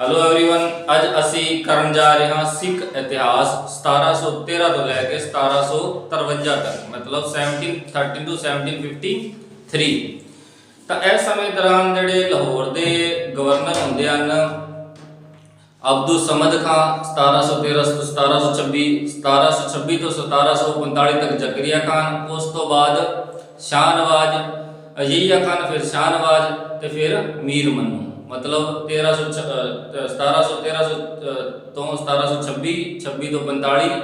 Hello everyone ਅੱਜ ਅਸੀਂ ਕਰਨ ਜਾ ਰਹੇ ਹਾਂ ਸਿੱਖ ਇਤਿਹਾਸ 1713 ਤੋਂ ਲੈ ਕੇ 1753 ਤੱਕ ਮਤਲਬ 1713 ਤੋਂ 1753 ਤਾਂ ਇਸ ਸਮੇਂ ਦੌਰਾਨ ਜਿਹੜੇ ਲਾਹੌਰ ਦੇ ਗਵਰਨਰ ਹੁੰਦੇ ਹਨ ਅਬਦੁਲ ਸਮਦ ਖਾਨ 1713 ਤੋਂ 1726 1726 ਤੋਂ 1745 ਤੱਕ ਜ਼ਕਰੀਆ ਖਾਨ ਉਸ ਤੋਂ ਬਾਅਦ ਸ਼ਾਹ ਨਵਾਜ਼ ਅਜੀਆ ਖਾਨ ਫਿਰ ਸ਼ਾਹ ਨਵਾਜ਼ ਤੇ ਫਿਰ ਮੀਰ ਮੰਨੂ ਮਤਲਬ 1300 1713 ਤੋਂ 1726 26 ਤੋਂ 45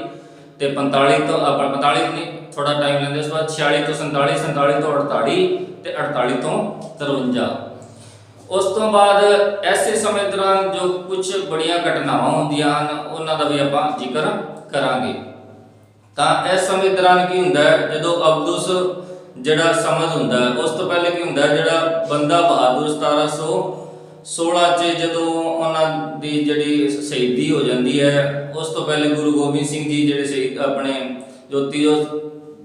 ਤੇ 45 ਤੋਂ ਆਪਾਂ 45 ਨਹੀਂ ਥੋੜਾ ਟਾਈਮ ਲੈਂਦੇ ਉਸ ਬਾਅਦ 46 ਤੋਂ 47 47 ਤੋਂ 48 ਤੇ 48 ਤੋਂ 53 ਉਸ ਤੋਂ ਬਾਅਦ ਐਸੇ ਸਮੇਂ ਦੌਰਾਨ ਜੋ ਕੁਝ ਬੜੀਆਂ ਘਟਨਾਵਾਂ ਹੁੰਦੀਆਂ ਹਨ, ਉਹਨਾਂ ਦਾ ਵੀ ਆਪਾਂ ਜ਼ਿਕਰ ਕਰਾਂਗੇ। ਤਾਂ ਇਸ ਸਮੇਂ ਦੌਰਾਨ ਕੀ ਹੁੰਦਾ ਹੈ, ਜਦੋਂ ਅਬਦੁਸ ਜਿਹੜਾ ਸਮਝ ਹੁੰਦਾ ਉਸ ਤੋਂ ਪਹਿਲੇ ਕੀ ਹੁੰਦਾ ਜਿਹੜਾ ਬੰਦਾ ਬਹਾਦਰ 1716 ਚ ਜਦੋਂ ਉਹਨਾਂ ਦੀ ਜਿਹੜੀ ਸ਼ਹੀਦੀ ਹੋ ਜਾਂਦੀ ਹੈ, ਉਸ ਤੋਂ ਪਹਿਲੇ ਗੁਰੂ ਗੋਬਿੰਦ ਸਿੰਘ ਜੀ ਜਿਹੜੇ ਸ਼ਹੀਦ ਆਪਣੇ ਜੋਤੀ ਜੋ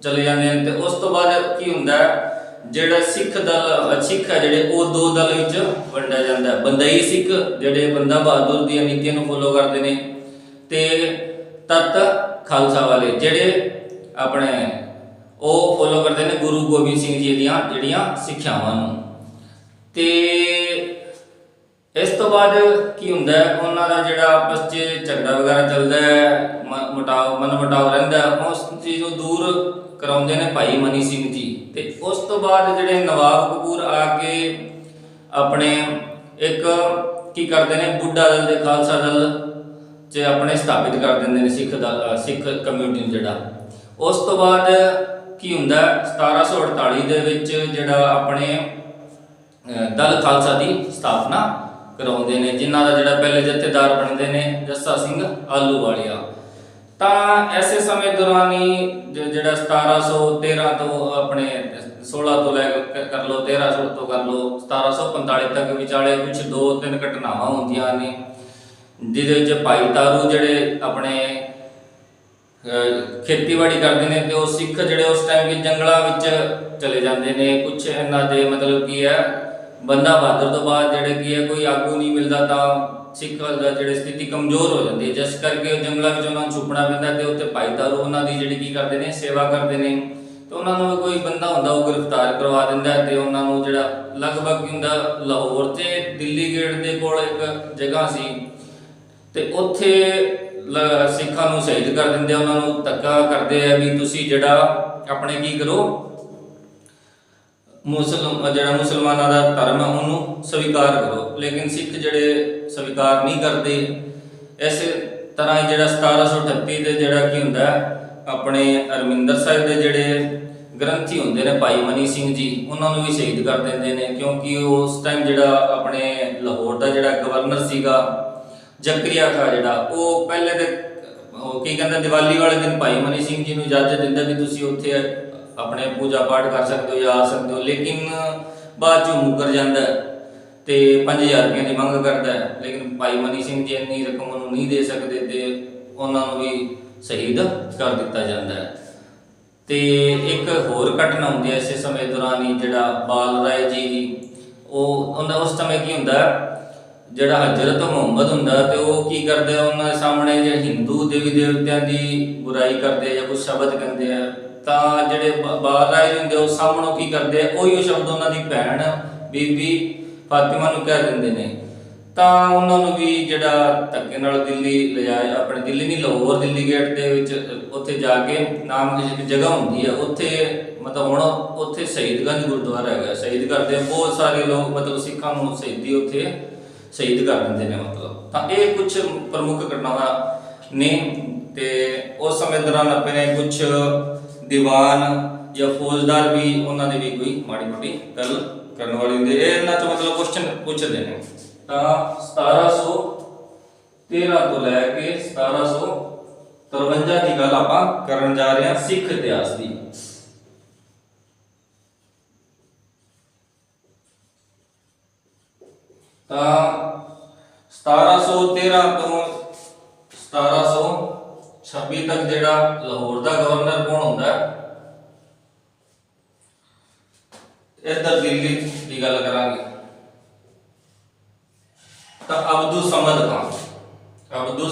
ਚਲੇ ਜਾਂਦੇ ਨੇ ਤੇ ਉਸ ਤੋਂ ਬਾਅਦ ਕੀ ਹੁੰਦਾ ਜਿਹੜਾ ਸਿੱਖ ਦਲ, ਸਿੱਖ ਹੈ ਜਿਹੜੇ, ਉਹ ਦੋ ਦਲ ਵਿੱਚ ਵੰਡਿਆ ਜਾਂਦਾ ਹੈ। ਬੰਦਈ ਸਿੱਖ ਜਿਹੜੇ ਬੰਦਾ ਬਹਾਦਰ ਦੀਆਂ ਨੀਤੀਆਂ ਨੂੰ ਫੋਲੋ ਕਰਦੇ ਨੇ ਤੇ ਤਤ ਖਾਲਸਾ ਵਾਲੇ ਜਿਹੜੇ ਆਪਣੇ ਉਹ ਫੋਲੋ ਕਰਦੇ ਨੇ ਗੁਰੂ ਗੋਬਿੰਦ ਸਿੰਘ ਜੀ ਦੀਆਂ, ਜਿਹੜੀਆਂ ਸਿੱਖਿਆਵਾਂ ਨੂੰ। ਤੇ ਇਸ ਤੋਂ ਬਾਅਦ ਕੀ ਹੁੰਦਾ ਹੈ? ਉਹਨਾਂ ਦਾ ਜਿਹੜਾ ਆਪਸ 'ਚ ਝਗੜਾ ਵਗੈਰਾ ਚੱਲਦਾ ਹੈ, ਮ- ਮੁਟਾਵ ਮਨ ਮਟਾਓ ਰਹਿੰਦਾ ਉਸ ਚੀਜ਼ ਨੂੰ ਦੂਰ ਕਰਾਉਂਦੇ ਨੇ ਭਾਈ ਮਨੀ ਸਿੰਘ ਜੀ। ਤੇ ਉਸ ਤੋਂ ਬਾਅਦ ਜਿਹੜੇ ਨਵਾਬ ਕਪੂਰ ਆ ਕੇ ਆਪਣੇ ਇੱਕ ਕੀ ਕਰਦੇ ਨੇ? ਬੁੱਢਾ ਦਲ ਦੇ ਖਾਲਸਾ ਦਲ ਚ ਆਪਣੇ ਸਥਾਪਿਤ ਕਰ ਦਿੰਦੇ ਨੇ ਸਿੱਖ ਦਲ ਸਿੱਖ ਕਮਿਊਨਿਟੀ ਨੂੰ ਜਿਹੜਾ। ਉਸ ਤੋਂ ਬਾਅਦ ਕੀ ਹੁੰਦਾ ਹੈ? 1748 ਦੇ ਵਿੱਚ ਜਿਹੜਾ ਆਪਣੇ ਦਲ ਖਾਲਸਾ ਦੀ ਸਥਾਪਨਾ ਕਰਾਉਂਦੇ ਨੇ, ਜਿਨ੍ਹਾਂ ਦਾ ਜਿਹੜਾ ਪਹਿਲੇ ਜਥੇਦਾਰ ਬਣਦੇ ਨੇ, ਜੱਸਾ ਸਿੰਘ ਆਲੂ ਆਲੂਵਾਲੀਆ। ਤਾਂ ਐਸੇ ਸਮੇਂ ਦੌਰਾਨ ਹੀ ਜ- ਜਿਹੜਾ 1713 ਤੋਂ ਆਪਣੇ 16 ਤੋਂ ਲੈ ਕੇ ਕਰ ਲਓ 1300 ਤੋਂ ਕਰ ਲਓ 1745 ਤੱਕ ਵਿਚਾਲੇ ਕੁਝ ਦੋ ਤਿੰਨ ਘਟਨਾਵਾਂ ਹੁੰਦੀਆਂ ਨੇ, ਜਿਹਦੇ ਵਿੱਚ ਭਾਈ ਤਾਰੂ ਜਿਹੜੇ ਆਪਣੇ ਖੇਤੀਬਾੜੀ ਕਰਦੇ ਨੇ ਤੇ ਉਹ ਸਿੱਖ ਜਿਹੜੇ ਉਸ ਟਾਈਮ ਦੇ ਜੰਗਲਾਂ ਵਿੱਚ ਚਲੇ ਜਾਂਦੇ ਨੇ ਕੁਝ ਇਹਨਾਂ ਦੇ ਮਤਲਬ ਕੀ ਹੈ ਬੰਦਾ ਬਹਾਦਰ ਤੋਂ ਬਾਅਦ ਜਿਹੜੇ ਕੀ ਹੈ, ਕੋਈ ਆਗੂ ਨਹੀਂ ਮਿਲਦਾ ਤਾਂ ਸਿੱਖ ਦਾ ਜਿਹੜੀ ਸਥਿਤੀ ਕਮਜ਼ੋਰ ਹੋ ਜਾਂਦੀ ਹੈ। ਜਿਸ ਕਰਕੇ ਉਹ ਜੰਗਲਾਂ ਵਿੱਚ ਉਹਨਾਂ ਨੂੰ ਛੁਪਣਾ ਪੈਂਦਾ ਤੇ ਉੱਥੇ ਭਾਈ ਉਹਨਾਂ ਦੀ ਜਿਹੜੀ ਕੀ ਕਰਦੇ ਨੇ, ਸੇਵਾ ਕਰਦੇ ਨੇ। ਤੇ ਉਹਨਾਂ ਨੂੰ ਕੋਈ ਬੰਦਾ ਹੁੰਦਾ, ਉਹ ਗ੍ਰਿਫਤਾਰ ਕਰਵਾ ਦਿੰਦਾ ਹੈ ਤੇ ਉਹਨਾਂ ਨੂੰ ਜਿਹੜਾ ਲਗਭਗ ਹੁੰਦਾ, ਲਾਹੌਰ ਤੇ ਦਿੱਲੀ ਗੇਟ ਦੇ ਕੋਲ ਇੱਕ ਜਗ੍ਹਾ ਸੀ। ਤੇ ਉੱਥੇ ਸਿੱਖਾਂ ਨੂੰ ਸ਼ਹੀਦ ਕਰ ਦਿੰਦੇ ਉਹਨਾਂ ਨੂੰ ਧੱਕਾ ਕਰਦੇ ਆ ਵੀ ਤੁਸੀਂ ਜਿਹੜਾ ਆਪਣੇ ਕੀ ਕਰੋ ਮੁਸਲਮ ਜਿਹੜਾ ਮੁਸਲਮਾਨਾਂ ਦਾ ਧਰਮ ਹੈ ਉਹਨੂੰ ਸਵੀਕਾਰ ਕਰੋ। ਲੇਕਿਨ ਸਿੱਖ ਜਿਹੜੇ ਸਵੀਕਾਰ ਨਹੀਂ ਕਰਦੇ, ਇਸ ਤਰ੍ਹਾਂ ਹੀ ਜਿਹੜਾ 1738 ਦੇ ਜਿਹੜਾ ਕੀ ਹੁੰਦਾ, ਆਪਣੇ ਅਰਮਿੰਦਰ ਸਾਹਿਬ ਦੇ ਜਿਹੜੇ ਗ੍ਰੰਥੀ ਹੁੰਦੇ ਨੇ, ਭਾਈ ਮਨੀ ਸਿੰਘ ਜੀ, ਉਹਨਾਂ ਨੂੰ ਵੀ ਸ਼ਹੀਦ ਕਰ ਦਿੰਦੇ ਨੇ, ਕਿਉਂਕਿ ਉਸ ਟਾਈਮ ਜਿਹੜਾ ਆਪਣੇ ਲਾਹੌਰ ਦਾ ਜਿਹੜਾ ਗਵਰਨਰ ਸੀਗਾ, ਜ਼ਕਰੀਆ ਖਾ ਜਿਹੜਾ, ਉਹ ਪਹਿਲੇ ਤੇ, ਉਹ ਕੀ ਕਹਿੰਦਾ, ਦੀਵਾਲੀ ਵਾਲੇ ਦਿਨ ਭਾਈ ਮਨੀ ਸਿੰਘ ਜੀ ਨੂੰ ਇਜਾਜ਼ਤ ਦਿੰਦਾ ਵੀ ਤੁਸੀਂ ਉੱਥੇ ਆਪਣੇ ਪੂਜਾ ਪਾਠ ਕਰ ਸਕਦੇ ਹੋ ਜਾਂ ਆ ਸਕਦੇ ਹੋ, ਲੇਕਿਨ ਬਾਅਦ ਚੋਂ ਮੁਕਰ ਜਾਂਦਾ ਤੇ 5000 ਰੁਪਏ ਦੀ ਮੰਗ ਕਰਦਾ ਹੈ, ਲੇਕਿਨ ਭਾਈ ਮਨੀ ਸਿੰਘ ਜੀ ਇੰਨੀ ਰਕਮ ਉਹਨੂੰ ਨਹੀਂ ਦੇ ਸਕਦੇ ਤੇ ਉਹਨਾਂ ਨੂੰ ਵੀ ਸ਼ਹੀਦ ਕਰ ਦਿੱਤਾ ਜਾਂਦਾ ਹੈ। ਤੇ ਇੱਕ ਹੋਰ ਘਟਨਾ ਹੁੰਦੀ ਹੈ ਇਸੇ ਸਮੇਂ ਦੌਰਾਨ ਹੀ ਜਿਹੜਾ ਬਾਲ ਰਾਏ ਜੀ ਦੀ, ਉਹ ਉਹਨਾਂ ਉਸ ਸਮੇਂ ਕੀ ਹੁੰਦਾ ਜਿਹੜਾ ਹਜ਼ਰਤ ਮੁਹੰਮਦ ਹੁੰਦਾ ਤੇ ਉਹ ਕੀ ਕਰਦੇ ਉਹਨਾਂ ਦੇ ਸਾਹਮਣੇ ਜੇ ਹਿੰਦੂ ਦੇਵੀ ਦੇਵਤਿਆਂ ਦੀ ਬੁਰਾਈ ਕਰਦੇ ਆ ਜਾਂ ਕੁਝ ਸ਼ਬਦ ਕਹਿੰਦੇ ਆ ਤਾਂ ਜਿਹੜੇ ਬ- ਬਾਲ ਰਾਏ ਹੁੰਦੇ ਉਹ ਸਾਹਮਣੋਂ ਕੀ ਕਰਦੇ ਆ? ਉਹੀ ਉਹ ਸ਼ਬਦ ਉਹਨਾਂ ਦੀ ਭੈਣ ਬੀਬੀ ਫਾਤਿਮਾ ਨੂੰ ਕਹਿ ਦਿੰਦੇ ਨੇ। ਤਾਂ ਉਹਨਾਂ ਨੂੰ ਵੀ ਜਿਹੜਾ ਧੱਕੇ ਨਾਲ ਦਿੱਲੀ ਲਿਜਾਇਆ, ਆਪਣੇ ਦਿੱਲੀ ਨਹੀਂ, ਲਾਹੌਰ, ਦਿੱਲੀ ਗੇਟ ਦੇ ਵਿੱਚ ਉੱਥੇ ਜਾ ਕੇ ਨਾਮ ਦੀ ਇੱਕ ਜਗ੍ਹਾ ਹੁੰਦੀ ਹੈ ਉੱਥੇ ਮਤਲਬ ਹੁਣ ਉੱਥੇ ਸ਼ਹੀਦਗੰਜ ਗੁਰਦੁਆਰਾ ਹੈਗਾ। ਸ਼ਹੀਦ ਕਰਦੇ ਬਹੁਤ ਸਾਰੇ ਲੋਕ ਮਤਲਬ ਸਿੱਖਾਂ ਨੂੰ ਸ਼ਹੀਦੀ ਉੱਥੇ ਸ਼ਹੀਦ ਕਰ ਦਿੰਦੇ ਨੇ ਮਤਲਬ। ਤਾਂ ਇਹ ਕੁਝ ਪ੍ਰਮੁੱਖ ਘਟਨਾਵਾਂ ਨੇ ਤੇ ਉਸ ਸਮੇਂ ਦੌਰਾਨ ਆਪਣੇ ਕੁਝ ਦੀਵਾਨ ਜਾਂ ਫੌਜਦਾਰ ਵੀ ਉਹਨਾਂ ਦੇ ਵੀ ਕੋਈ ਮਾੜੀ ਮੋਟੀ ਗੱਲ ਕਰਨ ਵਾਲੀ ਹੁੰਦੀ। ਇਹ ਇਹਨਾਂ ਤੋਂ ਮਤਲਬ ਕੁਐਸਚਨ ਪੁੱਛਦੇ ਨੇ। ਤਾਂ 1713 ਤੋਂ ਲੈ ਕੇ 1753 ਦੀ ਗੱਲ ਆਪਾਂ ਕਰਨ ਜਾ ਰਹੇ ਹਾਂ ਸਿੱਖ ਇਤਿਹਾਸ ਦੀ। ਤਾਂ 1713 ਤੋਂ 1726 ਤੱਕ ਜਿਹੜਾ ਲਾਹੌਰ ਦਾ ਗਵਰਨਰ ਕੌਣ ਹੁੰਦਾ? ਹੈ ਇੱਧਰ ਦਿੱਲੀ ਦੀ ਗੱਲ ਕਰਾਂਗੇ। ਤਾਂ ਅਬਦੁ ਸਮਦ ਖਾਨ ਅਬਦੁ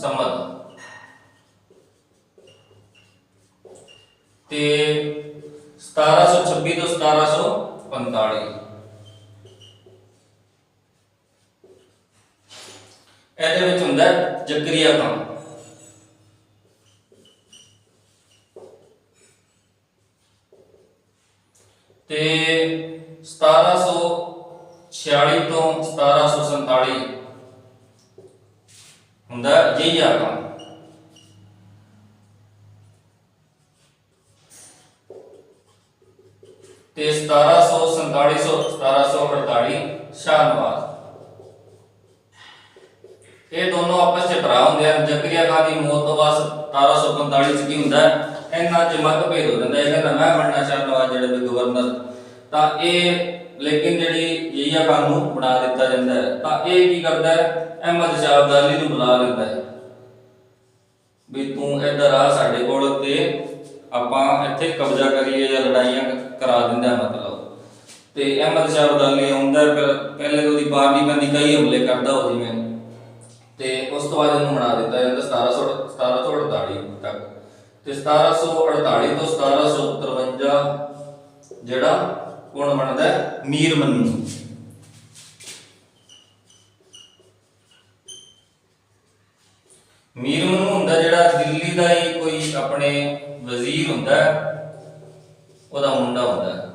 ਸਮਦ। ਤੇ 1726 ਤੋਂ 1745 ਇਹਦੇ ਵਿੱਚ ਹੁੰਦਾ ਹੈ ਜ਼ਕਰੀਆ ਖਾਨ ਤੇ 1746 ਤੋਂ 1747 ਹੁੰਦਾ ਜੀਆ ਖਾਨ ਤੇ 1747 ਤੋਂ 1748 ਸ਼ਾਹਨਵਾਜ਼ ਇਹ ਦੋਨੋਂ ਆਪਸ ਵਿੱਚ ਭਰਾ ਹੁੰਦੇ ਹਨ। ਜ਼ਕਰੀਆ ਖਾਨ ਦੀ ਮੌਤ ਤੋਂ ਬਾਅਦ 1745 ਚ ਕੀ ਹੁੰਦਾ ਹੈ? ਇਹਨਾਂ ਚ ਮਤਭੇਦ ਹੋ ਜਾਂਦਾ ਇਹ ਕਹਿੰਦਾ ਮੈਂ ਬਣਨਾ ਸ਼ਾਹਨਵਾਜ਼ ਜਿਹੜੇ ਵੀ ਗਵਰਨਰ ਤਾਂ ਇਹ ਲੇਕਿਨ ਜਿਹੜੀ ਜੀਆ ਖਾਨ ਬਣਾ ਦਿੱਤਾ ਜਾਂਦਾ ਹੈ ਤਾਂ ਇਹ ਕੀ ਕਰਦਾ ਹੈ? ਅਹਿਮਦ ਸ਼ਾਹ ਨੂੰ ਬੁਲਾ ਲੈਂਦਾ ਹੈ। ਵੀ ਤੂੰ ਇੱਧਰ ਆ ਸਾਡੇ ਕੋਲ ਤੇ ਆਪਾਂ ਇੱਥੇ ਕਬਜ਼ਾ ਕਰੀਏ ਜਾਂ ਲੜਾਈਆਂ ਕਰਾ ਦਿੰਦਾ ਮਤਲਬ। ਤੇ ਅਹਿਮਦ ਸ਼ਾਹ ਅਬਦਾਲੀ ਆਉਂਦਾ ਹੈ, ਫਿਰ ਪਹਿਲੇ ਉਹਦੀ ਪਾਰ ਨਹੀਂ ਕਈ ਹਮਲੇ ਕਰਦਾ ਉਹ ਮੈਂ ਤੇ ਉਸ ਤੋਂ ਬਾਅਦ ਇਹਨੂੰ ਬਣਾ ਦਿੱਤਾ ਜਾਂਦਾ 1700 1748 ਤੱਕ ਤੇ 1748 ਤੋਂ 1753 ਜਿਹੜਾ ਕੌਣ ਬਣਦਾ ਮੀਰ ਮੰਨੂ ਮੀਰ ਮੰਨੂ ਹੁੰਦਾ ਜਿਹੜਾ ਦਿੱਲੀ ਦਾ ਹੀ ਕੋਈ ਆਪਣੇ ਵਜ਼ੀਰ ਹੁੰਦਾ ਉਹਦਾ ਮੁੰਡਾ ਹੁੰਦਾ ਹੈ।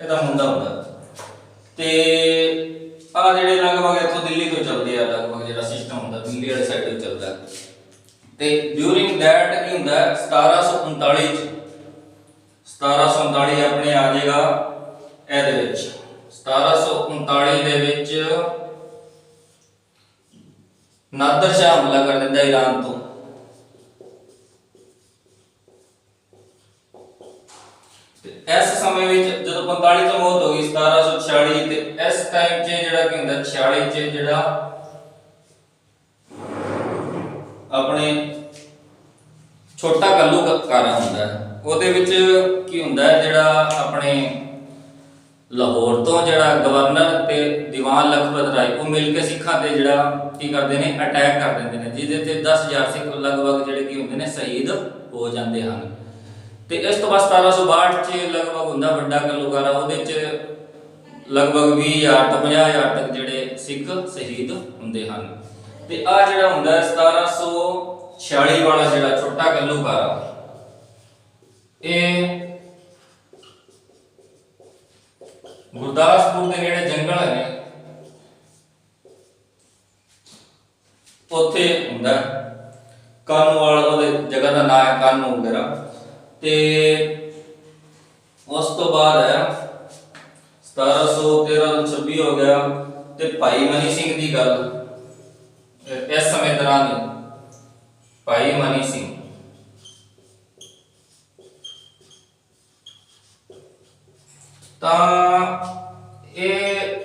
ਇਹਦਾ ਮੁੰਡਾ ਹੁੰਦਾ ਹੈ। ਤੇ ਆ ਜਿਹੜੇ ਲਗਭਗ ਇੱਥੋਂ ਦਿੱਲੀ ਤੋਂ ਚੱਲਦੇ ਆ, ਲਗਭਗ ਜਿਹੜਾ ਸਿਸਟਮ ਹੁੰਦਾ, ਦਿੱਲੀ ਵਾਲੇ ਸਾਈਡ ਤੋਂ ਚੱਲਦਾ। ਤੇ ਡਿਊਰਿੰਗ ਦੈਟ ਕੀ ਹੁੰਦਾ 1739 ਚ 1739 ਆਪਣੇ ਆ ਜਾਏਗਾ ਇਹਦੇ ਵਿੱਚ। 1739 ਦੇ ਵਿੱਚ ਨਾਦਰ ਸ਼ਾਹ ਹਮਲਾ ਕਰ ਦਿੰਦਾ ਈਰਾਨ ਤੋਂ ਤੇ ਇਸ ਸਮੇਂ ਵਿੱਚ ਜਦੋਂ 45 ਤੋਂ ਮੌਤ ਹੋ ਗਈ 1746 ਤੇ ਇਸ ਟਾਈਮ 'ਚ ਜਿਹੜਾ ਕੀ ਹੁੰਦਾ 46 'ਚ ਜਿਹੜਾ ਆਪਣੇ ਛੋਟਾ ਕੱਲੂ ਕਾਰਾ ਹੁੰਦਾ ਹੈ। ਉਹਦੇ ਵਿੱਚ ਕੀ ਹੁੰਦਾ ਜਿਹੜਾ ਆਪਣੇ ਲਾਹੌਰ ਤੋਂ ਜਿਹੜਾ ਗਵਰਨਰ ਤੇ ਦੀਵਾਨ ਲਖਪਤ ਰਾਏ, ਉਹ ਮਿਲ ਕੇ ਸਿੱਖਾਂ ਤੇ ਜਿਹੜਾ ਕੀ ਕਰਦੇ ਨੇ ਅਟੈਕ ਕਰ ਦਿੰਦੇ ਨੇ, ਜਿਹਦੇ ਤੇ 10000 ਸਿੱਖ ਲਗਭਗ ਜਿਹੜੇ ਕੀ ਹੁੰਦੇ ਨੇ, ਸ਼ਹੀਦ ਹੋ ਜਾਂਦੇ ਹਨ। ਤੇ ਇਸ ਤੋਂ ਬਾਅਦ 1762 ਚ ਲਗਭਗ ਹੁੰਦਾ ਵੱਡਾ ਕਲੂਕਾਰਾ, ਉਹਦੇ ਚ ਲਗਭਗ 20000 ਤੋਂ 50000 ਤੱਕ ਜਿਹੜੇ ਸਿੱਖ ਸ਼ਹੀਦ ਹੁੰਦੇ ਹਨ। ਤੇ ਆ ਜਿਹੜਾ ਹੁੰਦਾ ਹੈ 1746 ਵਾਲਾ ਜਿਹੜਾ ਛੋਟਾ ਕਲੂਕਾਰਾ, ਇਹ ਗੁਰਦਾਸਪੁਰ ਦੇ ਨੇੜੇ ਜੰਗਲ ਹੈ। ਉੱਥੇ ਹੁੰਦਾ ਹੈ। ਕਾਨੂੰਵਾਲ, ਉਹਦੇ ਜਗ੍ਹਾ ਦਾ ਨਾਮ ਹੈ ਕਾਨੂੰ ਵਗੈਰਾ। ਤੇ ਉਸ ਤੋਂ ਬਾਅਦ ਹੈ 1713 ਤੋਂ 26 ਹੋ ਗਿਆ ਤੇ ਭਾਈ ਮਨੀ ਸਿੰਘ ਦੀ ਗੱਲ ਇਸ ਸਮੇਂ ਦੌਰਾਨ ਭਾਈ ਮਨੀ ਸਿੰਘ। ਤਾਂ ਇਹ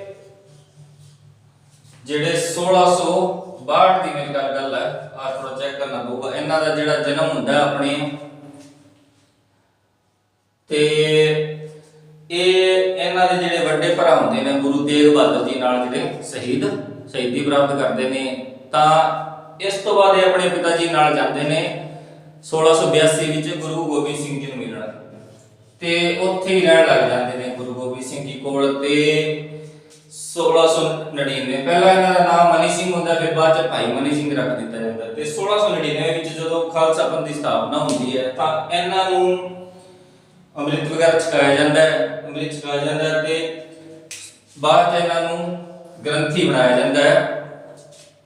ਜਿਹੜੇ 1662 ਦੀ ਮੇਰੀ ਗੱਲ ਗੱਲ ਹੈ ਆ ਥੋੜਾ ਚੈੱਕ ਕਰਨਾ ਪਊਗਾ। ਇਹਨਾਂ ਦਾ ਜਿਹੜਾ ਜਨਮ ਹੁੰਦਾ ਆਪਣੇ ਤੇ ਇਹ ਇਹਨਾਂ ਦੇ ਜਿਹੜੇ ਵੱਡੇ ਭਰਾ ਹੁੰਦੇ ਨੇ, ਗੁਰੂ ਤੇਗ ਬਹਾਦਰ ਜੀ ਨਾਲ ਜਿਹੜੇ ਸ਼ਹੀਦ, ਸ਼ਹੀਦੀ ਪ੍ਰਾਪਤ ਕਰਦੇ ਨੇ, ਤਾਂ ਇਸ ਤੋਂ ਬਾਅਦ ਇਹ ਆਪਣੇ ਪਿਤਾ ਜੀ ਨਾਲ ਜਾਂਦੇ ਨੇ 1682 ਵਿੱਚ ਗੁਰੂ ਗੋਬਿੰਦ ਸਿੰਘ ਜੀ ਨੂੰ ਮਿਲਣ। ਤੇ ਉੱਥੇ ਹੀ ਰਹਿਣ ਲੱਗ ਜਾਂਦੇ ਨੇ ਗੁਰੂ ਗੋਬਿੰਦ ਸਿੰਘ ਜੀ ਕੋਲ ਤੇ 1699 ਪਹਿਲਾਂ ਇਹਨਾਂ ਦਾ ਨਾਮ ਮਨੀ ਸਿੰਘ ਹੁੰਦਾ, ਫਿਰ ਬਾਅਦ ਚ ਭਾਈ ਮਨੀ ਸਿੰਘ ਰੱਖ ਦਿੱਤਾ ਜਾਂਦਾ। ਤੇ 1699 ਵਿੱਚ ਜਦੋਂ ਖਾਲਸਾ ਪੰਥ ਦੀ ਸਥਾਪਨਾ ਹੁੰਦੀ ਹੈ, ਤਾਂ ਇਹਨਾਂ ਨੂੰ ਅੰਮ੍ਰਿਤ ਵਗੈਰਾ ਛਕਾਇਆ ਜਾਂਦਾ ਹੈ, ਅੰਮ੍ਰਿਤ ਛਕਾਇਆ ਜਾਂਦਾ ਹੈ ਤੇ ਬਾਅਦ ਚ ਇਹਨਾਂ ਨੂੰ ਗ੍ਰੰਥੀ ਬਣਾਇਆ ਜਾਂਦਾ ਹੈ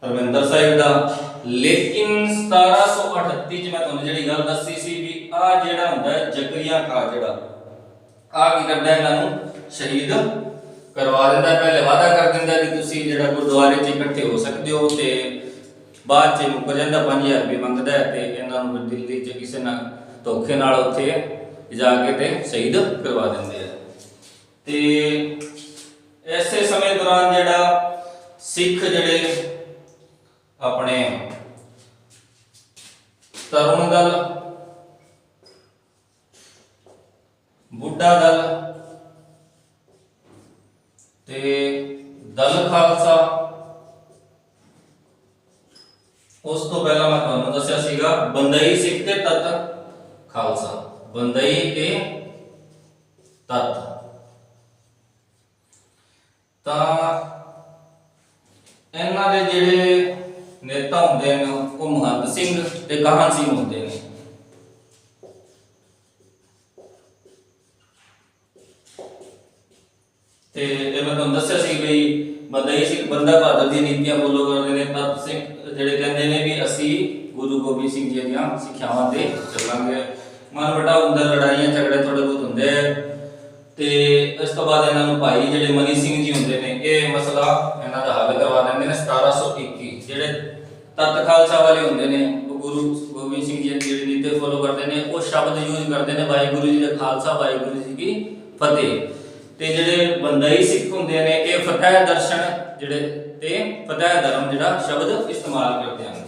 ਹਰਮਿੰਦਰ ਸਾਹਿਬ ਦਾ। ਲੇਕਿਨ 1738 ਚ ਮੈਂ ਤੁਹਾਨੂੰ ਜਿਹੜੀ ਗੱਲ ਦੱਸੀ ਸੀ ਵੀ ਆ ਜਿਹੜਾ ਹੁੰਦਾ ਹੈ ਜ਼ਕਰੀਆ ਖਾਨ ਜਿਹੜਾ ਆ ਕੀ ਕਰਦਾ ਇਹਨਾਂ ਨੂੰ? ਸ਼ਹੀਦ ਕਰਵਾ ਦਿੰਦਾ ਪਹਿਲੇ ਵਾਅਦਾ ਕਰ ਦਿੰਦਾ ਹੈ ਕਿ ਤੁਸੀਂ ਜਿਹੜਾ ਗੁਰਦੁਆਰੇ 'ਚ ਇਕੱਠੇ ਹੋ ਸਕਦੇ ਹੋ ਤੇ ਬਾਅਦ 'ਚ ਮੁੱਕ ਜਾਂਦਾ 5000 ਰੁਪਏ ਮੰਗਦਾ ਹੈ ਤੇ ਇਹਨਾਂ ਨੂੰ ਦਿੱਲੀ 'ਚ ਕਿਸੇ ਨਾਲ ਧੋਖੇ ਨਾਲ ਉੱਥੇ ਜਾ ਕੇ ਤੇ ਸ਼ਹੀਦ ਕਰਵਾ ਦਿੰਦੇ ਆ। ਤੇ ਐਸੇ ਸਮੇਂ ਦੌਰਾਨ ਜਿਹੜਾ ਸਿੱਖ ਜਿਹੜੇ ਆਪਣੇ ਤਰੁਣ ਦਲ, ਬੁੱਢਾ ਦਲ ਤੇ ਦਲ ਖਾਲਸਾ, ਉਸ ਤੋਂ ਪਹਿਲਾਂ ਮੈਂ ਤੁਹਾਨੂੰ ਦੱਸਿਆ ਸੀਗਾ, ਬੰਦਈ ਸਿੱਖ ਤੇ ਤਤ ਖਾਲਸਾ। ਬੰਦਈ ਤੇ ਤਤ। ਤਾਂ ਇਹਨਾਂ ਦੇ ਜਿਹੜੇ ਨੇਤਾ ਹੁੰਦੇ ਨੇ, ਉਹ ਮਹੰਤ ਸਿੰਘ ਤੇ ਕਾਹਨ ਸਿੰਘ ਹੁੰਦੇ ਨੇ। ਤੇ ਇਹ ਮੈਂ ਤੁਹਾਨੂੰ ਦੱਸਿਆ ਸੀ ਵੀ ਬੰਦਈ ਸਿੰਘ ਬੰਦਾ ਬਹਾਦਰ ਦੀ ਨੀਤੀਆਂ ਫੋਲੋ ਕਰਦੇ ਨੇ ਤਤ ਸਿੰਘ, ਜਿਹੜੇ ਕਹਿੰਦੇ ਨੇ ਵੀ ਅਸੀਂ ਗੁਰੂ ਗੋਬਿੰਦ ਸਿੰਘ ਜੀ ਦੀਆਂ ਸਿੱਖਿਆਵਾਂ ਤੇ ਚੱਲਾਂਗੇ। ਮਨ ਵੱਡਾ ਹੁੰਦਾ, ਲੜਾਈਆਂ ਝਗੜੇ ਥੋੜੇ ਬਹੁਤ ਹੁੰਦੇ ਆ। ਤੇ ਇਸ ਤੋਂ ਬਾਅਦ ਇਹਨਾਂ ਨੂੰ ਭਾਈ ਜਿਹੜੇ ਮਨੀ ਸਿੰਘ ਜੀ ਹੁੰਦੇ ਨੇ, ਇਹ ਮਸਲਾ ਇਹਨਾਂ ਦਾ ਹੱਲ ਕਰਵਾ ਦਿੰਦੇ ਨੇ 1721 ਜਿਹੜੇ ਤਤ ਖਾਲਸਾ ਵਾਲੇ ਹੁੰਦੇ ਨੇ, ਉਹ ਗੁਰੂ ਗੋਬਿੰਦ ਸਿੰਘ ਜੀ ਦੀ ਜਿਹੜੀ ਨੀਤੀ ਫੋਲੋ ਕਰਦੇ ਨੇ, ਉਹ ਸ਼ਬਦ ਯੂਜ਼ ਕਰਦੇ ਨੇ ਵਾਹਿਗੁਰੂ ਜੀ ਦਾ ਖਾਲਸਾ, ਵਾਹਿਗੁਰੂ ਜੀ ਕੀ ਫਤਿਹ। ਤੇ ਜਿਹੜੇ ਬੰਦਈ ਸਿੱਖ ਹੁੰਦੇ ਨੇ, ਇਹ ਫਤਿਹ ਦਰਸ਼ਨ ਜਿਹੜੇ ਤੇ ਫਤਿਹ ਧਰਮ ਜਿਹੜਾ ਸ਼ਬਦ ਇਸਤੇਮਾਲ ਕਰਦੇ ਹਨ।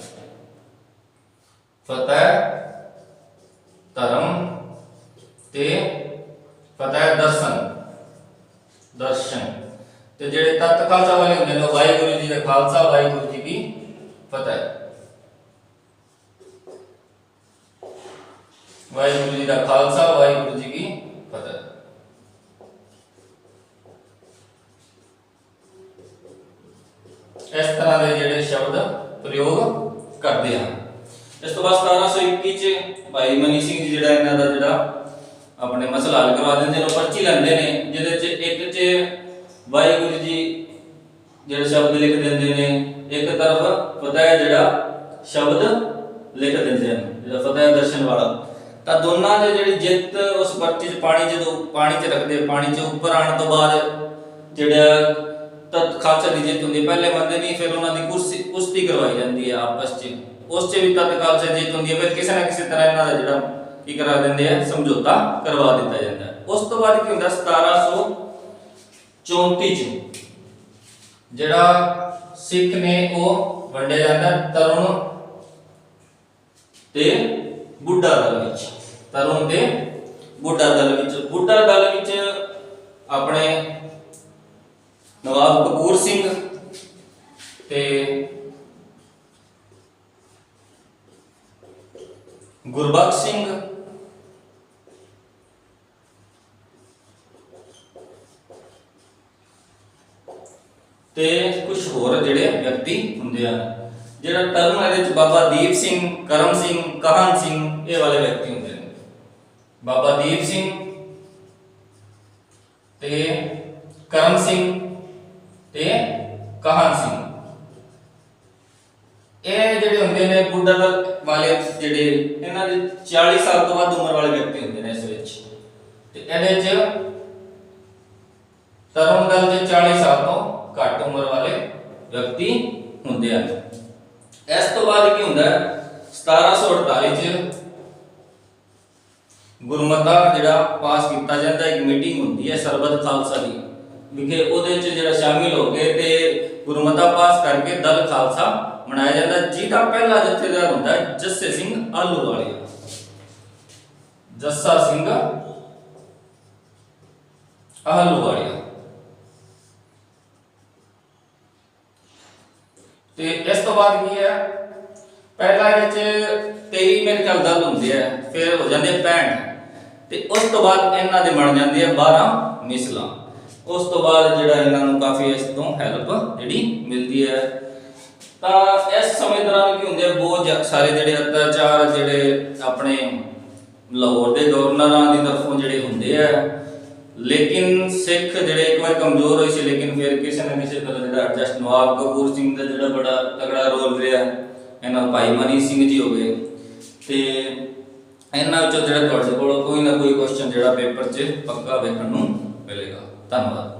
ਫਤਿਹ ਧਰਮ ਤੇ ਪਤਾ ਹੈ ਦਰਸ਼ਨ ਦਰਸ਼ਨ। ਤੇ ਜਿਹੜੇ ਤਤ ਖਾਲਸਾ ਵਾਲੇ ਹੁੰਦੇ ਨੇ ਵਾਹਿਗੁਰੂ ਜੀ ਦਾ ਖਾਲਸਾ, ਵਾਹਿਗੁਰੂ ਜੀ ਕੀ ਫਤਿਹ। ਵਾਹਿਗੁਰੂ ਜੀ ਦਾ ਖਾਲਸਾ, ਵਾਹਿਗੁਰੂ ਜੀ ਕੀ ਫਤਿਹ ਇਸ ਤਰ੍ਹਾਂ ਦੇ ਜਿਹੜੇ ਸ਼ਬਦ ਪ੍ਰਯੋਗ ਕਰਦੇ ਹਨ ਇਸ ਤੋਂ ਬਾਅਦ 1721 ਚ ਭਾਈ ਮਨੀ ਸਿੰਘ ਜੀ ਜਿਹੜਾ ਇਹਨਾਂ ਦਾ ਜਿਹੜਾ ਆਪਣੇ ਮਸਲਾ ਹੱਲ ਕਰਵਾ ਦਿੰਦੇ ਨੇ ਉਹ ਪਰਚੀ ਲੈਂਦੇ ਨੇ ਜਿਹਦੇ ਚ ਇੱਕ ਚ ਵਾਹਿਗੁਰੂ ਜੀ ਜਿਹੜਾ ਸ਼ਬਦ ਲਿਖ ਦਿੰਦੇ ਨੇ ਇੱਕ ਤਰਫ ਫਤਿਹ ਜਿਹੜਾ ਸ਼ਬਦ ਲਿਖ ਦਿੰਦੇ ਹਨ, ਜਿਹੜਾ ਫਤਿਹ ਦਰਸ਼ਨ ਵਾਲਾ। ਤਾਂ ਦੋਨਾਂ ਦੇ ਜਿਹੜੀ ਜਿੱਤ, ਉਸ ਪਰਚੀ ਚ ਪਾਣੀ ਜਦੋਂ ਪਾਣੀ ਚ ਰੱਖਦੇ, ਪਾਣੀ ਚ ਉੱਪਰ ਆਉਣ ਤੋਂ ਬਾਅਦ ਜਿਹੜਾ ਤਤ ਖਾਲਸਾ ਦੀ ਜਿੱਤ ਹੁੰਦੀ, ਪਹਿਲੇ ਬੰਦੇ ਨਹੀਂ, ਫਿਰ ਉਹਨਾਂ ਦੀ ਕੁਰਸੀ, ਕੁਸ਼ਤੀ ਕਰਵਾਈ ਜਾਂਦੀ ਹੈ ਆਪਸ ਚ। ਉਸ ਚ ਵੀ ਤਤ ਖਾਲਸਾ ਜਿੱਤ ਹੁੰਦੀ ਹੈ ਫਿਰ ਕਿਸੇ ਨਾ ਕਿਸੇ ਤਰ੍ਹਾਂ ਇਹਨਾਂ ਦਾ ਜਿਹੜਾ ਕੀ ਕਰਾ ਦਿੰਦੇ ਆ, ਸਮਝੌਤਾ ਕਰਵਾ ਦਿੱਤਾ ਜਾਂਦਾ। ਹੈ ਉਸ ਤੋਂ ਬਾਅਦ ਕੀ ਹੁੰਦਾ 1734 ਚ ਜਿਹੜਾ ਸਿੱਖ ਨੇ ਉਹ ਵੰਡਿਆ ਜਾਂਦਾ, ਤਰੁਣ ਤੇ ਬੁੱਢਾ ਦਲ ਵਿੱਚ। ਤਰੁਣ ਤੇ ਬੁੱਢਾ ਦਲ ਵਿੱਚ। ਬੁੱਢਾ ਦਲ ਵਿੱਚ ਆਪਣੇ ਨਵਾਬ ਕਪੂਰ ਸਿੰਘ ਤੇ ਗੁਰਬਖਸ਼ ਸਿੰਘ ਤੇ ਕੁਝ ਹੋਰ ਜਿਹੜੇ ਵਿਅਕਤੀ ਹੁੰਦੇ ਆ। ਜਿਹੜਾ ਤਰੁਣ ਇਹਦੇ ਵਿੱਚ ਬਾਬਾ ਦੀਪ ਸਿੰਘ, ਕਰਮ ਸਿੰਘ, ਕਾਹਨ ਸਿੰਘ, ਇਹ ਵਾਲੇ ਵਿਅਕਤੀ ਹੁੰਦੇ ਨੇ। ਬਾਬਾ ਦੀਪ ਸਿੰਘ ਤੇ ਕਰਮ ਸਿੰਘ ਤੇ ਕਾਹਨ ਸਿੰਘ। ਇਹ ਜਿਹੜੇ ਹੁੰਦੇ ਨੇ ਬੁੱਢਾ ਦਲ ਵਾਲੇ ਜਿਹੜੇ, ਇਹਨਾਂ ਦੇ 40 ਸਾਲ ਤੋਂ ਵੱਧ ਉਮਰ ਵਾਲੇ ਵਿਅਕਤੀ ਹੁੰਦੇ ਨੇ ਇਸ ਵਿੱਚ। ਤੇ ਇਹਦੇ ਚ ਤਰੁਣ ਦਲ ਦੇ 40 ਸਾਲ ਤੋਂ ਘੱਟ ਉਮਰ ਵਾਲੇ ਵਿਅਕਤੀ ਹੁੰਦੇ ਹਨ ਇਸ ਤੋਂ ਬਾਅਦ ਕੀ ਹੁੰਦਾ ਹੈ? 1748 ਚ ਗੁਰਮਤਾ ਜਿਹੜਾ ਪਾਸ ਕੀਤਾ ਜਾਂਦਾ, ਇੱਕ ਮੀਟਿੰਗ ਹੁੰਦੀ ਹੈ ਸਰਬਤ ਖਾਲਸਾ ਦੀ। ਵਿਖੇ ਉਹਦੇ ਚ ਜਿਹੜਾ ਸ਼ਾਮਿਲ ਹੋ ਕੇ ਤੇ ਗੁਰਮਤਾ ਪਾਸ ਕਰਕੇ ਦਲ ਖਾਲਸਾ ਮਨਾਇਆ ਜਾਂਦਾ। ਜਿਹਦਾ ਪਹਿਲਾ ਜਥੇਦਾਰ ਹੁੰਦਾ ਜੱਸੇ ਸਿੰਘ ਆਲੂ ਆਲੂਵਾਲੀਆ ਜੱਸਾ ਸਿੰਘ ਆਲੂਵਾਲੀਆ ਤੇ ਬਾਅਦ ਕੀ ਹੈ? ਪਹਿਲਾ ਵਿੱਚ 23 ਮੇਰੇ ਖਿਆਲ ਦਲ ਹੁੰਦੇ ਆ ਫਿਰ ਹੋ ਜਾਂਦੇ 65 ਤੇ ਉਸ ਤੋਂ ਬਾਅਦ ਇਹਨਾਂ ਦੇ ਬਣ ਜਾਂਦੇ ਆ 12 ਮਿਸਲਾਂ। ਉਸ ਤੋਂ ਬਾਅਦ ਜਿਹੜਾ ਇਹਨਾਂ ਨੂੰ ਕਾਫੀ ਇਸ ਤੋਂ ਹੈਲਪ ਜਿਹੜੀ ਮਿਲਦੀ ਹੈ। ਤਾਂ ਇਸ ਸਮੇਂ ਦੌਰਾਨ ਕੀ ਹੁੰਦੇ ਆ, ਬਹੁਤ ਸਾਰੇ ਜਿਹੜੇ ਅਤਿਆਚਾਰ ਜਿਹੜੇ ਆਪਣੇ ਲਾਹੌਰ ਦੇ ਗਵਰਨਰਾਂ ਦੀ ਤਰਫੋਂ ਜਿਹੜੇ ਹੁੰਦੇ ਆ ਲੇਕਿਨ ਸਿੱਖ ਜਿਹੜੇ ਇੱਕ ਵਾਰ ਕਮਜ਼ੋਰ ਹੋਏ ਸੀ, ਲੇਕਿਨ ਫਿਰ ਕਿਸੇ ਨਾ ਕਿਸੇ ਤਰ੍ਹਾਂ ਜਿਹੜਾ ਐਡਜਸਟ ਨਵਾਬ ਕਪੂਰ ਸਿੰਘ ਦਾ ਜਿਹੜਾ ਬੜਾ ਤਗੜਾ ਰੋਲ ਰਿਹਾ, ਇਹਨਾਂ ਭਾਈ ਮਨੀ ਸਿੰਘ ਜੀ ਹੋ ਗਏ। ਤੇ ਇਹਨਾਂ ਵਿੱਚੋਂ ਜਿਹੜਾ ਤੁਹਾਡੇ ਕੋਲ ਕੋਈ ਨਾ ਕੋਈ ਕੁਐਸਚਨ ਜਿਹੜਾ ਪੇਪਰ 'ਚ ਪੱਕਾ ਵੇਖਣ ਨੂੰ ਮਿਲੇਗਾ। ਧੰਨਵਾਦ।